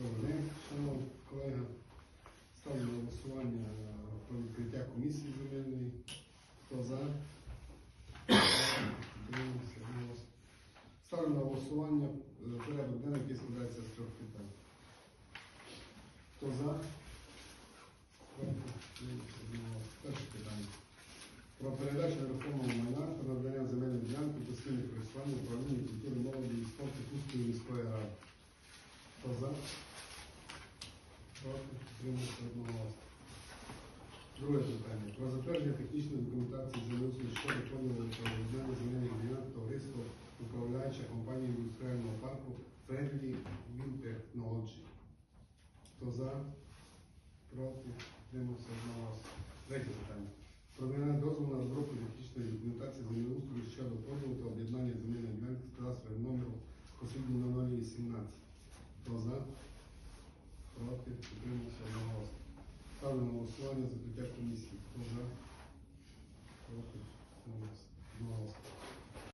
Добрий шановні колеги. Ставлю на голосування е, про відкриття комісії земельної. Хто за? Ставлю на голосування порядок денний, який складається з трьох питань. Хто за? Перше питання. Про передачу Проти? Утримався? Одноголосно. Друге питання. Про затвердження технічної документації землеустрою щодо та об'єднання земельних ділянок товариство управляюча компанія індустріального парку Фредлі Вінтехнолоджі. Хто за? Проти? Утримався? Одноголосно. Третє питання. Про надання дозволу на розробку технічної документації землеустрою щодо поділу та об'єднання земельних ділянок з кадастровим номером посудні на 018. Хто за? Проти? Утримався? Одноголосно. Ставлю на голосування закриття комісії. Хто за?